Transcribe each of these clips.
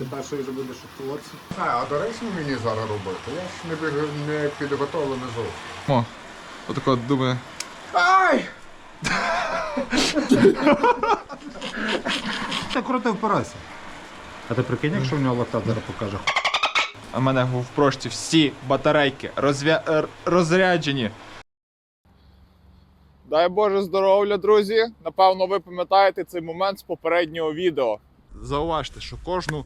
ти перший вже будеш у хлопці. А, а доречно мені зараз робити. Я ж не, біг- не підготовлений зовсім. О, отако думаю. Та круто впирайся. А ти прикинь, якщо в нього лактат зараз покаже. А в мене в прошці всі батарейки розвя... розряджені. Дай Боже здоров'я, друзі. Напевно, ви пам'ятаєте цей момент з попереднього відео. Зауважте, що кожну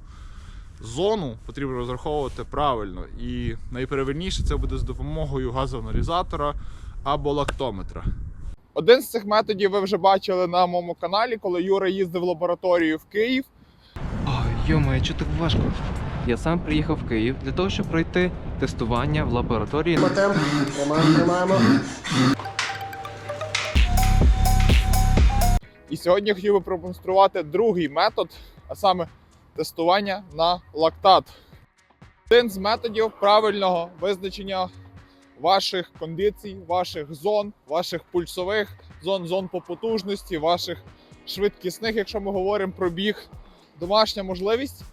зону потрібно розраховувати правильно. І найправильніше це буде з допомогою газоаналізатора або лактометра. Один з цих методів ви вже бачили на моєму каналі, коли Юра їздив в лабораторію в Київ. Ой, йомає, чого так важко? Я сам приїхав в Київ для того, щоб пройти тестування в лабораторії. І сьогодні я хотів би продемонструвати другий метод, а саме тестування на лактат. Один з методів правильного визначення ваших кондицій, ваших зон, ваших пульсових зон, зон по потужності, ваших швидкісних, якщо ми говоримо про біг. Домашня можливість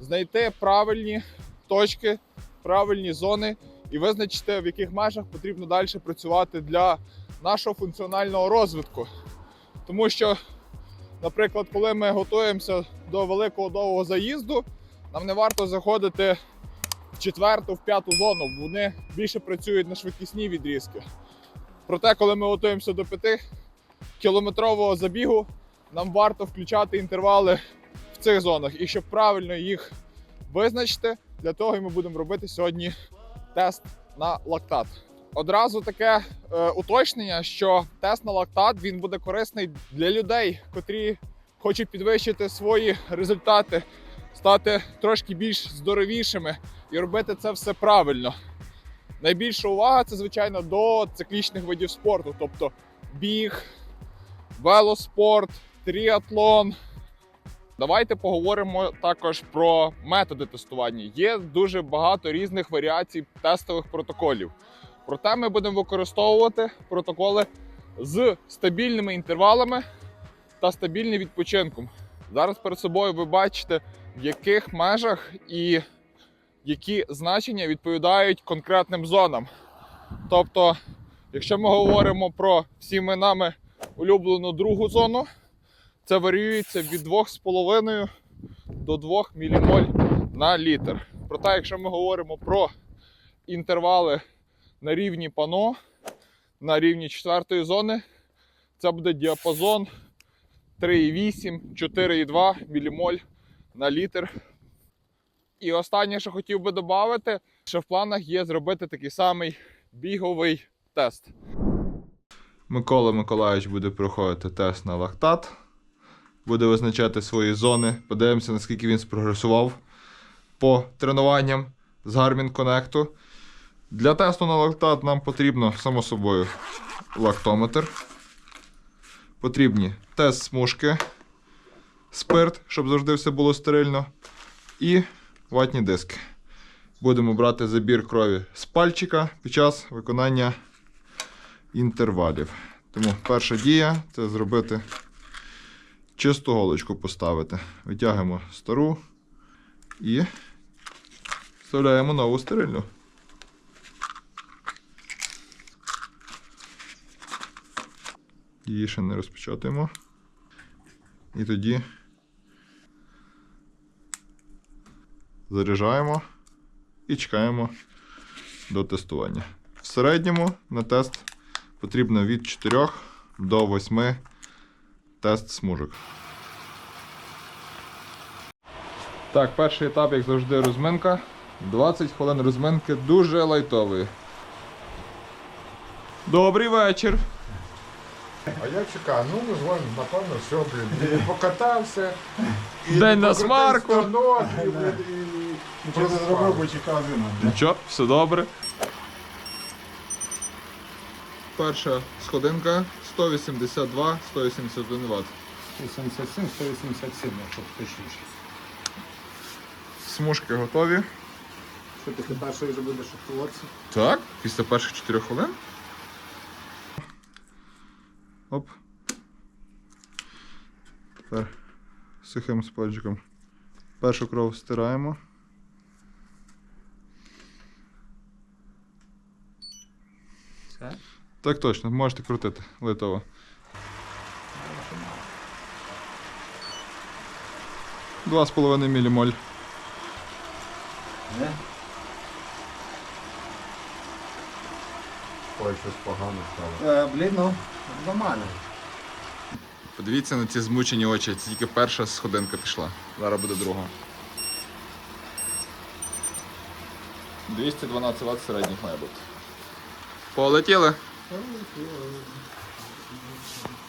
знайти правильні точки, правильні зони і визначити, в яких межах потрібно далі працювати для нашого функціонального розвитку. Тому що, наприклад, коли ми готуємося до великого довгого заїзду, нам не варто заходити в четверту, в п'яту зону, бо вони більше працюють на швидкісні відрізки. Проте, коли ми готуємося до 5 кілометрового забігу, нам варто включати інтервали в цих зонах. І щоб правильно їх визначити, для того і ми будемо робити сьогодні тест на лактат. Одразу таке е, уточнення, що тест на лактат він буде корисний для людей, котрі хочуть підвищити свої результати, стати трошки більш здоровішими і робити це все правильно. Найбільша увага це, звичайно, до циклічних видів спорту, тобто біг, велоспорт, тріатлон. Давайте поговоримо також про методи тестування. Є дуже багато різних варіацій тестових протоколів. Проте ми будемо використовувати протоколи з стабільними інтервалами та стабільним відпочинком. Зараз перед собою ви бачите, в яких межах і які значення відповідають конкретним зонам. Тобто, якщо ми говоримо про всіми нами улюблену другу зону, це варіюється від 2,5 до 2 мілімоль на літр. Проте, якщо ми говоримо про інтервали на рівні пано, на рівні четвертої зони, це буде діапазон 3,8, 4,2 мілімоль на літр. І останнє, що хотів би додати, що в планах є зробити такий самий біговий тест. Микола Миколаївич буде проходити тест на лактат, буде визначати свої зони. Подивимося, наскільки він спрогресував по тренуванням з Garmin Connect. Для тесту на лактат нам потрібно, само собою, лактометр. Потрібні тест смужки, спирт, щоб завжди все було стерильно. І ватні диски. Будемо брати забір крові з пальчика під час виконання інтервалів. Тому перша дія це зробити чисту голочку поставити. Витягуємо стару і вставляємо нову стерильну. Її ще не розпечатаємо. І тоді заряджаємо і чекаємо до тестування. В середньому на тест потрібно від 4 до 8 тест смужок. Так, перший етап, як завжди, розминка. 20 хвилин розминки дуже лайтової. Добрий вечір. А я чекаю, ну ми з вами, напевно, все, блін. І покатався. І День на покрутив смарку. станок, і, блін, і, і Нічого не зробив, бо чекав вина. Нічого, все добре. Перша сходинка 182-181 Вт. 177, 187, якщо точніше. Смужки готові. Що ти, перший вже будеш хлопці? Так, після перших 4 хвилин. Оп. Тепер сухим споджиком Першу кров стираємо. Все? Так точно, можете крутити литово. Два з половиною мілімоль. Не? Ой, щось погано стало. Е, блін, ну, нормально. Подивіться на ці змучені очі, це тільки перша сходинка пішла. Зараз буде друга. 212 Вт середніх має бути. Полетіли.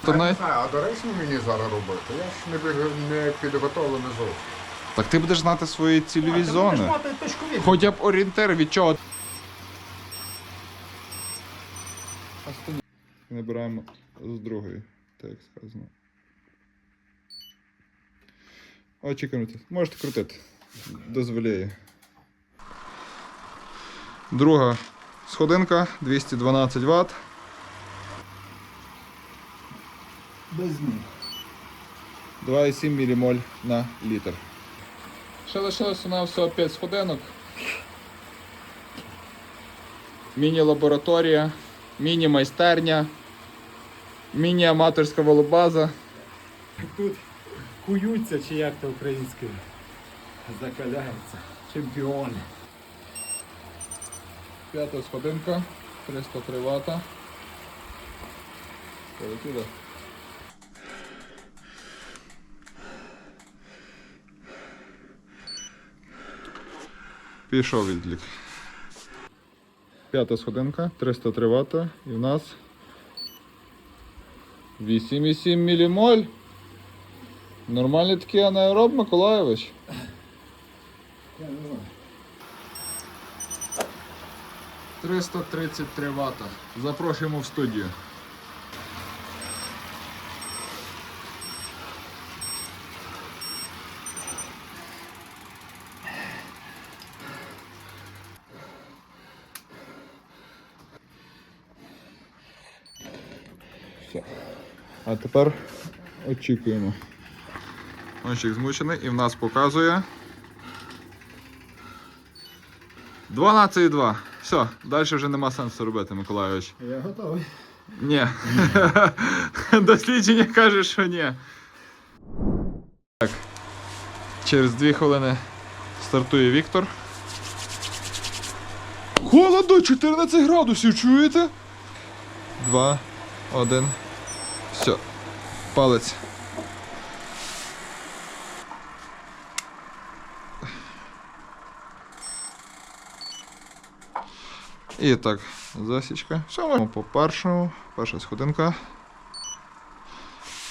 Навіть- А, доречно мені зараз робити? Я ж не, біг- не підготовлений зовсім. Так ти будеш знати свої цільові зони. будеш мати точку. Хоча б орієнтир від чого. Набираємо з другої, так як сказано. Очі крутити. Можете крутити. Дозволяє. Друга сходинка 212 Вт. Без змін. 2,7 ммоль на літр. Ще лишилося на всього 5 сходинок. Міні-лабораторія, міні-майстерня, міні-аматорська волобаза. Тут куються, чи як то українською. Закаляються. Чемпіони. П'ята сходинка, 303 вата. Полетіло. Пішов відлік. П'ята сходинка, 303 вата. І в нас 8,7 ммоль. Нормальний такий анаероб Миколаєвич. 333 вата. Запрошуємо в студію. Все. А тепер очікуємо. Ончик змучений і в нас показує 12,2. Все, далі вже нема сенсу робити, Миколайович. Я готовий. Ні. Дослідження каже, що ні. Так. Через дві хвилини стартує Віктор. Холодно, 14 градусів, чуєте? Два, один. Все. Палець. І так, засічка. Все, ми по першому. Перша сходинка.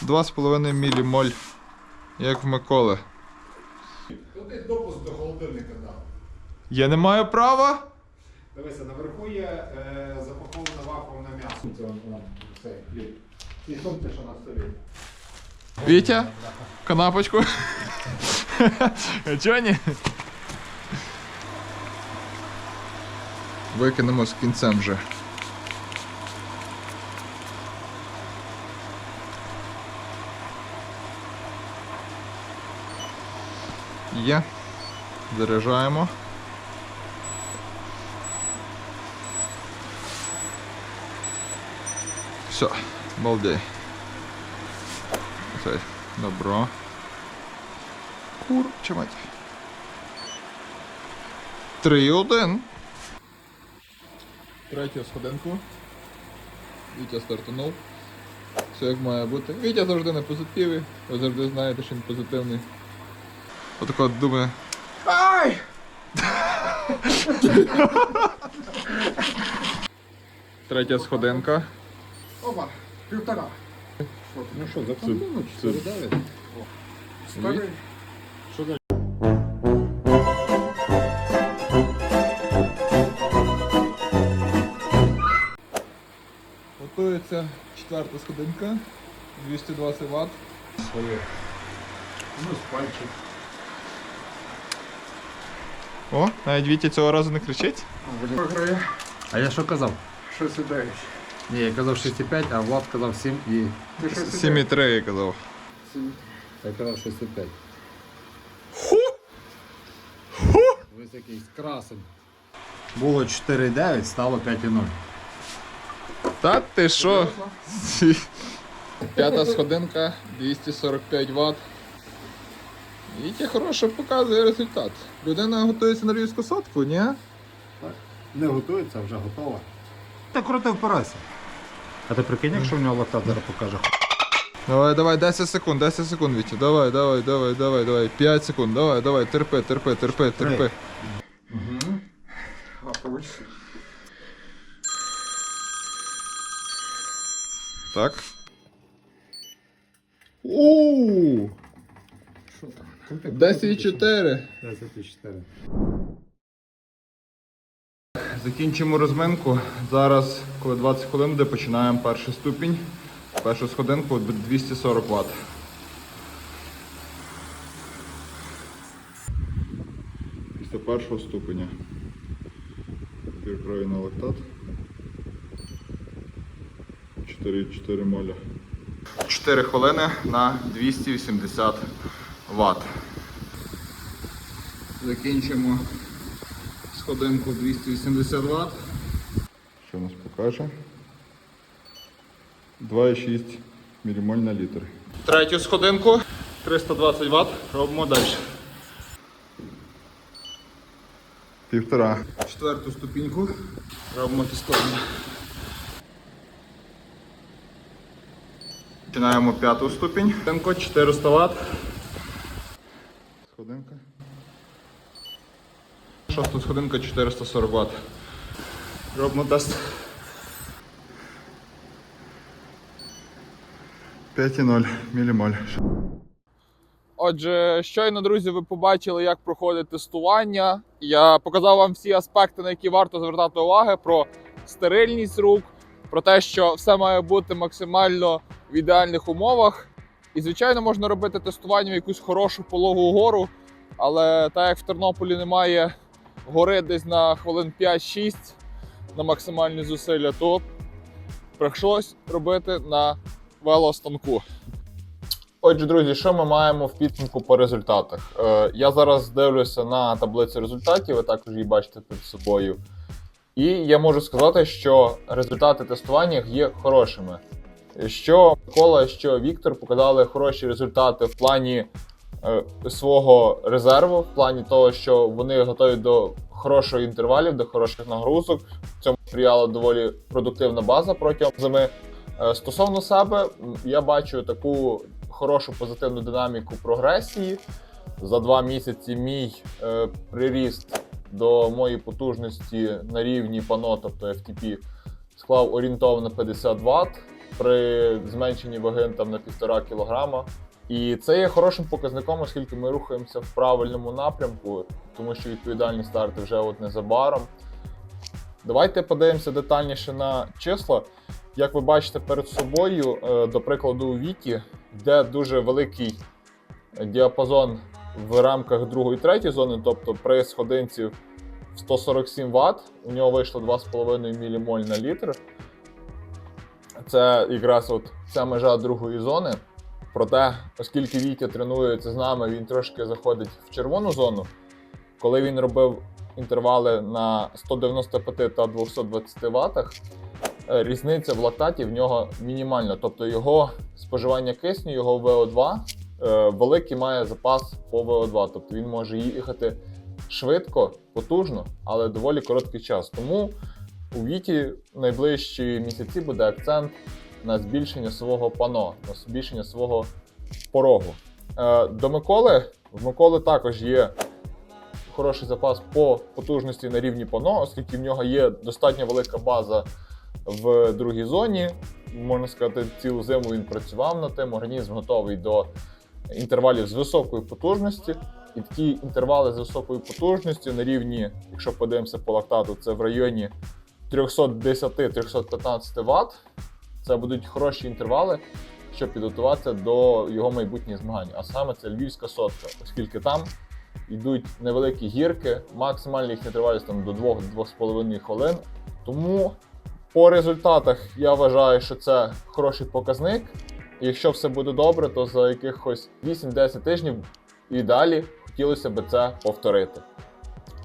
2,5 мілімоль. Як в Миколи. Туди допуск до холодильника дав. Я не маю права? Дивися, наверху є е, запаковане вакуумне м'ясо. Це цей хліб. І сумте, що на столі. Вітя? Канапочку. Чого ні? Викинемо з кінцем вже. Є. Заряджаємо. Все, балдей. Цей. Добро. Курча мать. Три один. Третю сходинку. Вітя стартанув. Все як має бути. Вітя завжди на позитиві. Ви завжди знаєте, що він позитивний. Отако от думає. Ай! Третя сходинка. Опа, півтора. Ну що, запаковано? 4,9? Старий. Що далі? Готується четверта сходинка. 220 Вт. Своє. Ну, з пальчик. О, навіть Вітя цього разу не кричить. Виграє А я що казав? 6,9. Ні, я казав 6,5, а Влад казав 7 і. 7,3 я казав. Я казав 6,5. Дивись якийсь красень. Було 4,9, стало 5,0. Та ти що? П'ята сходинка, 245 Вт. І це хороше показує результат. Людина готується на львівську сотку, ні? Так. Не готується, вже готова. Та круто впирайся. А ти прикинь, якщо в нього лактат зараз покаже. Давай, давай, 10 секунд, 10 секунд, Вітя. Давай, давай, давай, давай, давай. 5 секунд, давай, давай, терпи, терпи, терпи, терпи. Так. Ууу! Що там? 10,4. 10,4. Закінчимо розминку. Зараз, коли 20 хвилин буде, починаємо перший ступінь. Першу сходинку 240 Вт. Після першого ступеня. Перекрою на лактат. 4,4 моля. 4 хвилини на 280 Вт. Закінчимо сходинку 280 Вт. Що нас покаже? 2,6 мілімоль на літр. Третю сходинку 320 Вт. Робимо далі. Півтора. Четверту ступіньку. Робимо тестування. Починаємо п'яту ступінь. Сходинку 400 Вт. Сходинка. Шоста сходинка 440 Вт. Робимо тест. 5,0 мілімоль. Отже, щойно, друзі, ви побачили, як проходить тестування. Я показав вам всі аспекти, на які варто звертати увагу: про стерильність рук, про те, що все має бути максимально в ідеальних умовах. І, звичайно, можна робити тестування в якусь хорошу пологу гору, але так як в Тернополі немає гори десь на хвилин 5-6 на максимальні зусилля, то прийшлось робити на велостанку. Отже, друзі, що ми маємо в підсумку по результатах? Е, я зараз дивлюся на таблицю результатів, ви також її бачите перед собою. І я можу сказати, що результати тестування є хорошими. Що Микола, що Віктор показали хороші результати в плані свого резерву, в плані того, що вони готові до хороших інтервалів, до хороших нагрузок. В цьому сприяла доволі продуктивна база протягом зими. Е, Стосовно себе, я бачу таку хорошу позитивну динаміку прогресії. За два місяці мій е, приріст до моєї потужності на рівні пано, тобто FTP, склав орієнтовно 50 Вт при зменшенні ваги там, на 1,5 кг. І це є хорошим показником, оскільки ми рухаємося в правильному напрямку, тому що відповідальні старти вже от незабаром. Давайте подивимося детальніше на числа. Як ви бачите перед собою, е, до прикладу, у Віті, де дуже великий діапазон в рамках другої третьої зони, тобто при сходинці в 147 Вт, у нього вийшло 2,5 ммоль на літр. Це якраз от ця межа другої зони. Проте, оскільки Вітя тренується з нами, він трошки заходить в червону зону. Коли він робив інтервали на 195 та 220 Вт, е, різниця в лактаті в нього мінімальна. Тобто його споживання кисню, його ВО2 е, великий має запас по ВО2. Тобто він може їхати швидко, потужно, але доволі короткий час. Тому у Віті найближчі місяці буде акцент на збільшення свого пано, на збільшення свого порогу. Е, До Миколи в Миколи також є хороший запас по потужності на рівні пано, оскільки в нього є достатньо велика база в другій зоні. Можна сказати, цілу зиму він працював над тим. Організм готовий до інтервалів з високою потужністю. І такі інтервали з високою потужністю на рівні, якщо подивимося по лактату, це в районі 310-315 Вт. Це будуть хороші інтервали, щоб підготуватися до його майбутніх змагань. А саме це львівська сотка, оскільки там йдуть невеликі гірки, максимальна їхня тривалість там до 2-2,5 хвилин. Тому по результатах я вважаю, що це хороший показник. І Якщо все буде добре, то за якихось 8-10 тижнів і далі хотілося б це повторити.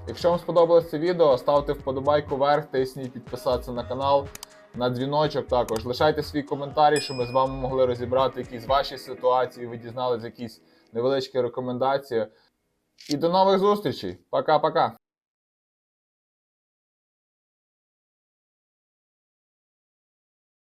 Якщо вам сподобалось це відео, ставте вподобайку вверх, тисніть підписатися на канал, на дзвіночок також. Лишайте свій коментарі, щоб ми з вами могли розібрати якісь ваші ситуації, ви дізналися якісь невеличкі рекомендації. І до нових зустрічей. Пока-пока.